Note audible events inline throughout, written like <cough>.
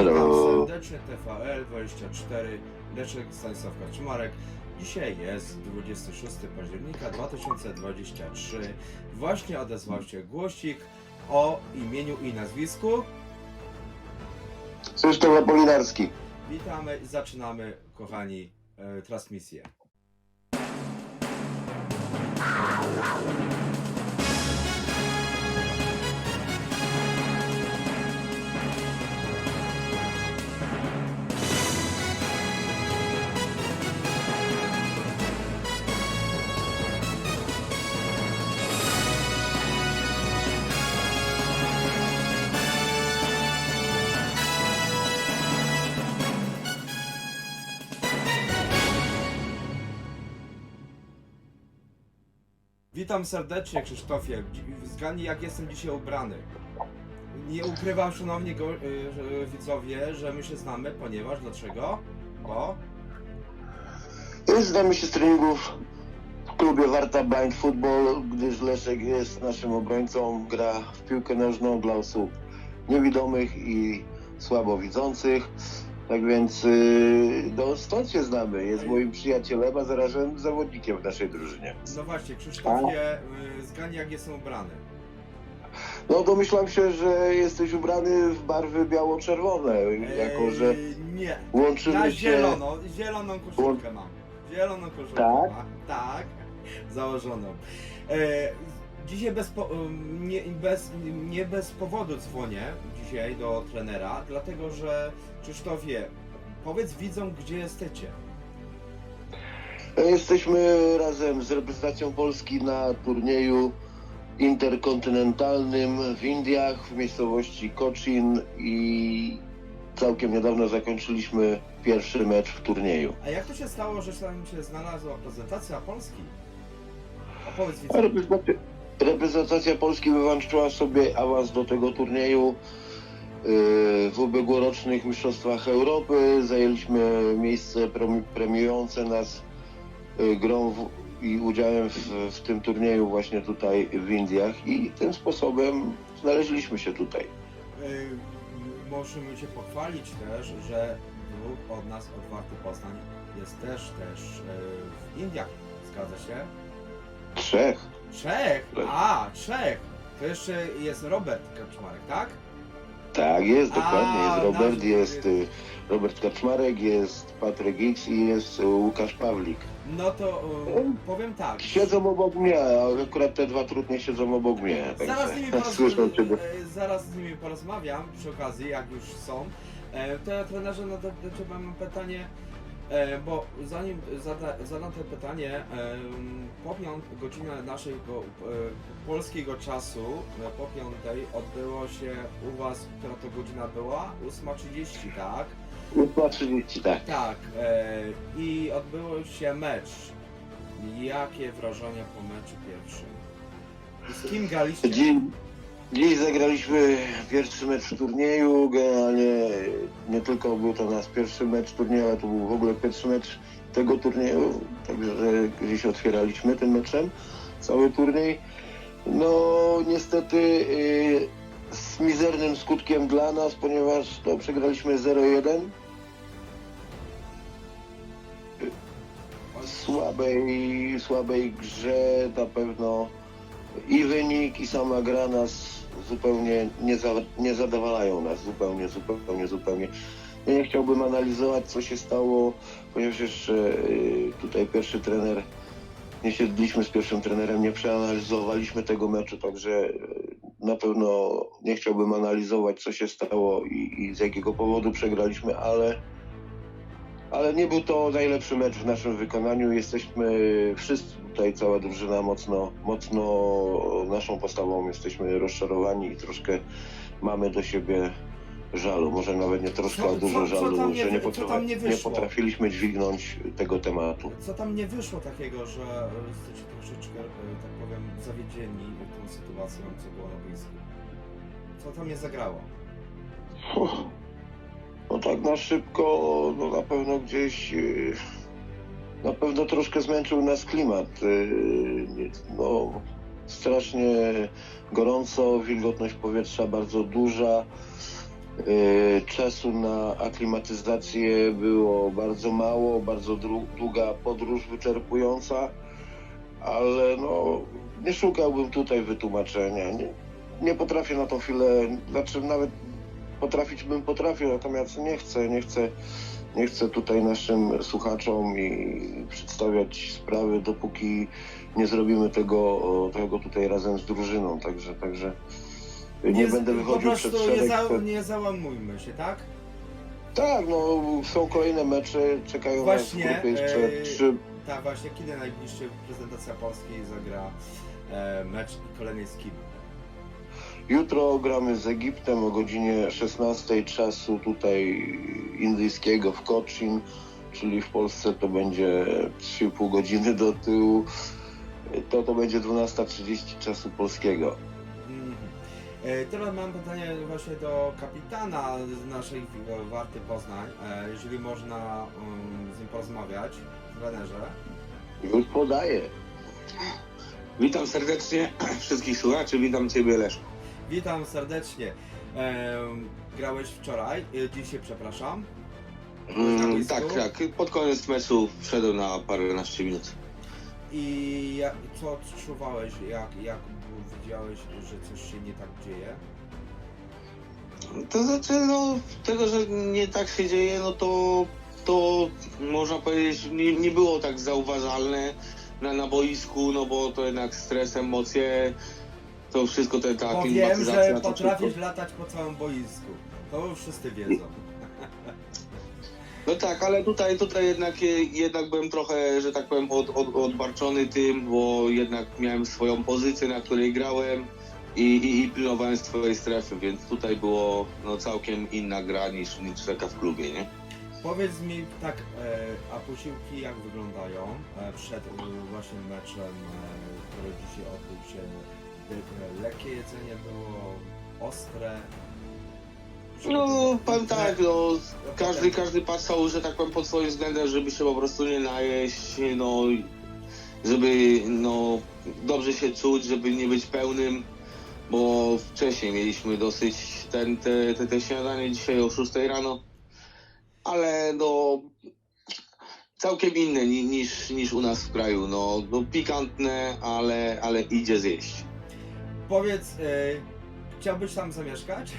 Witam serdecznie TVL 24 Leszek Stanisław Kaczmarek. Dzisiaj jest 26 października 2023. Właśnie odezwał się głosik o imieniu i nazwisku. Krzysztof Apolinarski. Witamy i zaczynamy, kochani, e, transmisję. Witam serdecznie, Krzysztofie. Zgadnij, jak jestem dzisiaj ubrany. Nie ukrywam, szanowni go, y, y, widzowie, że my się znamy, ponieważ dlaczego? Bo Znamy się z treningów w klubie Warta Blind Football, gdyż Leszek jest naszym obrońcą, gra w piłkę nożną dla osób niewidomych i słabowidzących. Tak więc yy, no, stąd się znamy. Jest moim przyjacielem, a zarazem zawodnikiem w naszej drużynie. no właśnie, Krzysztofie, y, zgadnij, jak jestem ubrany. No domyślam się, że jesteś ubrany w barwy biało-czerwone, jako że Nie. łączymy Na się... zielono, zieloną koszulkę mam. Zieloną koszulkę Tak? mam. Tak, założoną. E, dzisiaj bez, po, nie, bez, nie bez powodu dzwonię dzisiaj do trenera, dlatego że Krzysztofie, powiedz widzom, gdzie jesteście. Jesteśmy razem z reprezentacją Polski na turnieju interkontynentalnym w Indiach, w miejscowości Cochin i całkiem niedawno zakończyliśmy pierwszy mecz w turnieju. A jak to się stało, że tam się znalazła prezentacja Polski? Opowiedz widzom. Reprezentacja, Polski wywalczyła sobie awans do tego turnieju. Yy, W ubiegłorocznych Mistrzostwach Europy zajęliśmy miejsce premi- premiujące nas yy, grą w, i udziałem w, w tym turnieju właśnie tutaj w Indiach i tym sposobem znaleźliśmy się tutaj. Y, Możemy się pochwalić też, że dwóch od nas, od Warty Poznań, jest też też w Indiach. Zgadza się? Trzech. Trzech! A, trzech! To jeszcze jest Robert Kaczmarek, tak? Tak, jest dokładnie. Jest Robert, nasz- jest y, Robert Kaczmarek, jest Patryk X i jest y, Łukasz Pawlik. No to y, powiem tak. Siedzą obok mnie, a akurat te dwa trudnie siedzą obok mnie. Zaraz z, nimi <laughs> Także słyszą ciebie. porozmawiam, zaraz z nimi porozmawiam przy okazji, jak już są. E, To ja trenerze, no do Ciebie mam pytanie, e, bo zanim zada, zadam to pytanie, po piąt, godzinę naszego e, polskiego czasu, e, po piątej odbyło się u Was, która to godzina była? 8.30, tak? Ósma 30, tak. Tak, e, i odbyło się mecz. Jakie wrażenia po meczu pierwszym? Z kim graliście? Dziś, dziś zagraliśmy pierwszy mecz w turnieju. Generalnie nie tylko był to nasz pierwszy mecz turnieju, ale to był w ogóle pierwszy mecz tego turnieju. Także gdzieś otwieraliśmy tym meczem cały turniej. No niestety y, z mizernym skutkiem dla nas, ponieważ to przegraliśmy 0-1. słabej, słabej grze na pewno i wynik, i sama gra nas zupełnie nie, za, nie zadowalają nas zupełnie, zupełnie, zupełnie. Ja nie chciałbym analizować, co się stało, ponieważ jeszcze y, tutaj pierwszy trener, nie siedliśmy z pierwszym trenerem, nie przeanalizowaliśmy tego meczu, także y, na pewno nie chciałbym analizować, co się stało i, i z jakiego powodu przegraliśmy, ale ale nie był to najlepszy mecz w naszym wykonaniu. Jesteśmy wszyscy tutaj, cała drużyna mocno, mocno naszą postawą jesteśmy rozczarowani i troszkę mamy do siebie żalu. Może nawet nie troszkę, Co- a dużo co- co żalu, tam nie że nie, co potrafi, nie nie potrafiliśmy dźwignąć tego tematu. Co tam nie wyszło takiego, że jesteście troszeczkę, e, tak powiem, zawiedzieni tą sytuacją, co było na boisku? Co tam nie zagrało? Uff. Tak na szybko, no na pewno gdzieś, yy, na pewno troszkę zmęczył nas klimat. Nie- No, strasznie gorąco, wilgotność powietrza bardzo duża. y, czasu na aklimatyzację było bardzo mało, bardzo długa podróż wyczerpująca, ale no nie szukałbym tutaj wytłumaczenia. Nie, nie potrafię na tą chwilę, znaczy nawet potrafić bym potrafił, natomiast nie chcę, nie chcę, nie chcę tutaj naszym słuchaczom i przedstawiać sprawy, dopóki nie zrobimy tego, tego tutaj razem z drużyną, także, także nie, z- będę wychodził przed prostu nie, szereg. za, nie załamujmy się, tak? Tak, no są kolejne mecze, czekają Właśnie, nas w grupie jeszcze e, trzy. Tak, właśnie kiedy najbliższy prezentacja Polski zagra e, mecz i kolejny z kim? Jutro gramy z Egiptem o godzinie 16 czasu tutaj indyjskiego w Cochin, czyli w Polsce to będzie 3,5 godziny do tyłu. To to będzie 12.30 czasu polskiego. Mhm. E, Teraz mam pytanie właśnie do kapitana z naszej Warty Poznań, e, jeżeli można um, z nim porozmawiać, trenerze. Już podaję. Witam serdecznie wszystkich słuchaczy, witam Ciebie Leszku. Witam serdecznie. E, grałeś wczoraj, e, dzisiaj przepraszam. Mm, tak, tak, pod koniec meczu wszedłem na paręnaście minut. I co odczuwałeś, jak, jak widziałeś, że coś się nie tak dzieje? To znaczy, no, tego, że nie tak się dzieje, no to, to można powiedzieć, nie, nie było tak zauważalne na, na boisku, no bo to jednak stres, emocje, to wszystko te, ta Bo wiem, że to potrafisz wszystko. latać po całym boisku. To wszyscy wiedzą. <laughs> No tak, ale tutaj, tutaj jednak, jednak byłem trochę, że tak powiem, od, od, odbarczony tym, bo jednak miałem swoją pozycję, na której grałem i, i, i pilnowałem swojej strefy, więc tutaj było no, całkiem inna gra niż, niż taka w klubie, nie? Powiedz mi tak, e, a posiłki jak wyglądają e, przed e, właśnie meczem, e, który dzisiaj odbył się? Lekkie jedzenie było, ostre? No, powiem tak, no, każdy, każdy patrzał, że tak powiem, pod swoim względem, żeby się po prostu nie najeść, no, żeby, no, dobrze się czuć, żeby nie być pełnym, bo wcześniej mieliśmy dosyć ten, te, te, te śniadanie dzisiaj o 6 rano, ale no, całkiem inne ni, niż, niż u nas w kraju, no, no pikantne, ale, ale idzie zjeść. Powiedz, e, chciałbyś tam zamieszkać?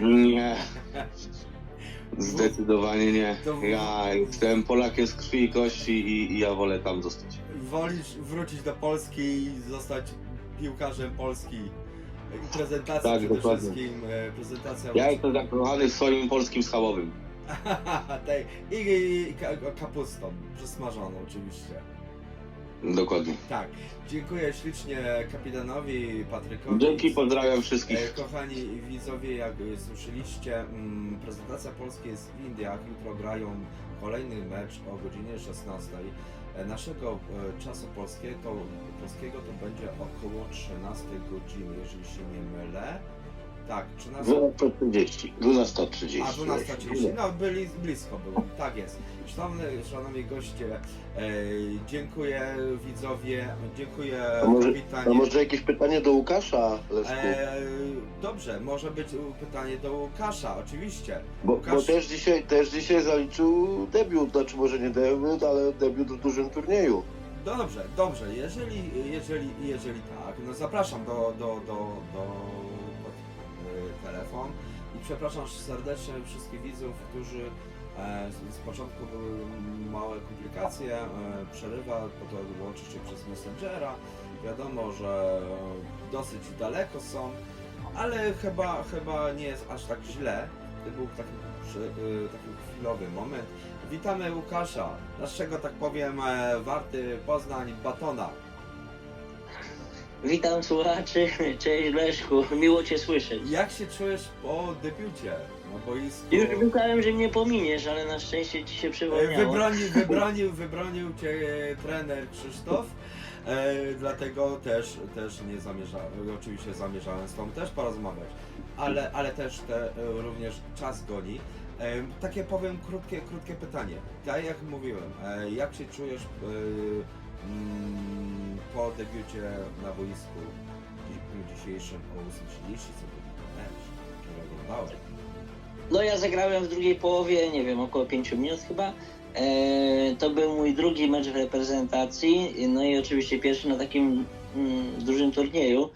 Nie. <laughs> Zdecydowanie nie. To- Ja jestem Polakiem z krwi i kości i, i ja wolę tam zostać. Wolisz wrócić do Polski i zostać piłkarzem Polski? I prezentacja Tak, przede dokładnie. wszystkim, e, prezentacja... Ja jestem zakochany w swoim polskim schabowym. <laughs> Tej, I, i, i ka- kapustą, przesmażoną oczywiście. Dokładnie. Tak, dziękuję ślicznie kapitanowi Patrykowi. Dzięki, pozdrawiam E, wszystkich. Kochani widzowie, jak słyszeliście, mm, prezentacja Polski jest w Indiach. Jutro grają kolejny mecz o godzinie 16. E, Naszego e, czasu polskiego, polskiego to będzie około 13 godziny, jeżeli się nie mylę. Tak, 13. 12.30. 12.30. A 12.30, no byli, blisko było, tak jest. Szanowni, szanowni goście, e, dziękuję widzowie, dziękuję A może, kapitanie. a może jakieś pytanie do Łukasza, Leszku? E, dobrze, może być pytanie do Łukasza, oczywiście. Bo, Łukasz- bo też, dzisiaj, też dzisiaj zaliczył debiut, znaczy może nie debiut, ale debiut w dużym turnieju. No dobrze, dobrze, jeżeli, jeżeli, jeżeli tak, no zapraszam do, do, do, do telefon i przepraszam serdecznie wszystkich widzów, którzy e, z, początku były małe komplikacje, e, przerywa, po to łączy się przez Messengera, wiadomo, że dosyć daleko są, ale chyba, chyba nie jest aż tak źle, to był taki, e, taki chwilowy moment. Witamy Łukasza, naszego, tak powiem, e, warty Poznań Batona. Witam słuchaczy, cześć Leszku, miło Cię słyszeć. Jak się czujesz po debiucie na boisku? Już myślałem, że mnie pominiesz, ale na szczęście Ci się E, przypomniało. Wybronił, <laughs> wybronił, wybronił Cię trener Krzysztof, e, dlatego też, też nie zamierzałem, oczywiście zamierzałem z Tobą też porozmawiać, ale, ale też te, e, również czas goni. E, takie powiem krótkie, krótkie pytanie. Tak jak mówiłem, e, jak się czujesz e, mm, po debiucie na boisku w dniu dzisiejszym o 8.30, co był mecz, który oglądałem? No ja zagrałem w drugiej połowie, nie wiem, około 5 minut chyba. E, to był mój drugi mecz w reprezentacji, no i oczywiście pierwszy na takim mm, dużym turnieju.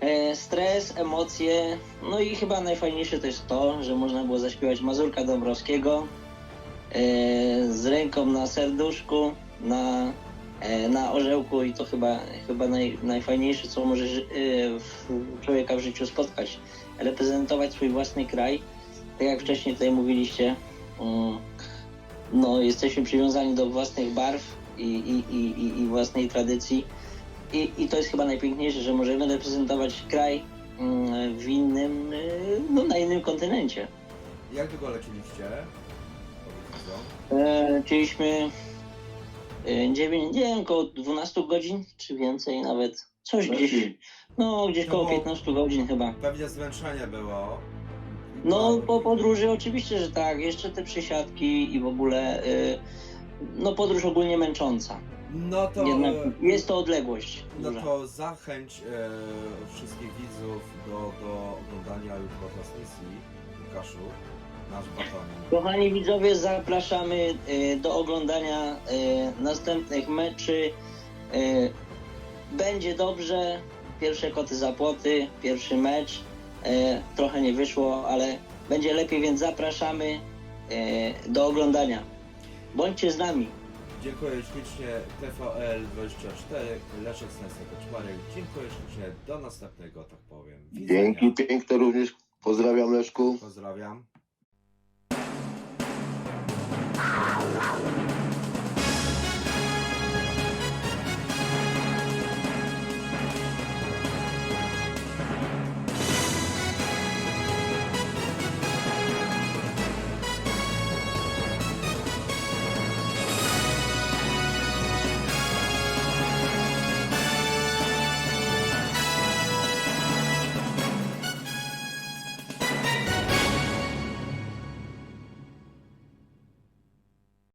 E, stres, emocje, no i chyba najfajniejsze to jest to, że można było zaśpiewać Mazurka Dąbrowskiego e, z ręką na serduszku, na, na orzełku i to chyba, chyba naj, najfajniejsze, co może ży- e, w- człowieka w życiu spotkać. Reprezentować swój własny kraj, tak jak wcześniej tutaj mówiliście, mm, no, jesteśmy przywiązani do własnych barw i, i, i, i- własnej tradycji. I, I to jest chyba najpiękniejsze, że możemy reprezentować kraj mm, w innym, y, no, na innym kontynencie. Jak długo leciliście? Powiedz E, Chcieliśmy 9, nie wiem, około 12 godzin, czy więcej nawet. Coś gdzieś, no gdzieś No koło bo- 15 godzin chyba. Pewnie zmęczenie było. No po podróży oczywiście, że tak, jeszcze te przysiadki i w ogóle, y, no podróż ogólnie męcząca. No to, Jednak e, jest to odległość no duża. to zachęć e, wszystkich widzów do, do oglądania jutro transmisji Łukaszu, nasz batonik. Kochani widzowie, zapraszamy y, do oglądania y, następnych meczy. Y, Będzie dobrze. Pierwsze koty za płoty, pierwszy mecz. Y, Trochę nie wyszło, ale będzie lepiej, więc zapraszamy y, do oglądania. Bądźcie z nami. Dziękuję ślicznie TVL24, Leszek Stanislaw Dziękuję ślicznie, do następnego, tak powiem. Widzenia. Dzięki piękne również. Pozdrawiam Leszku. Pozdrawiam. Yeah.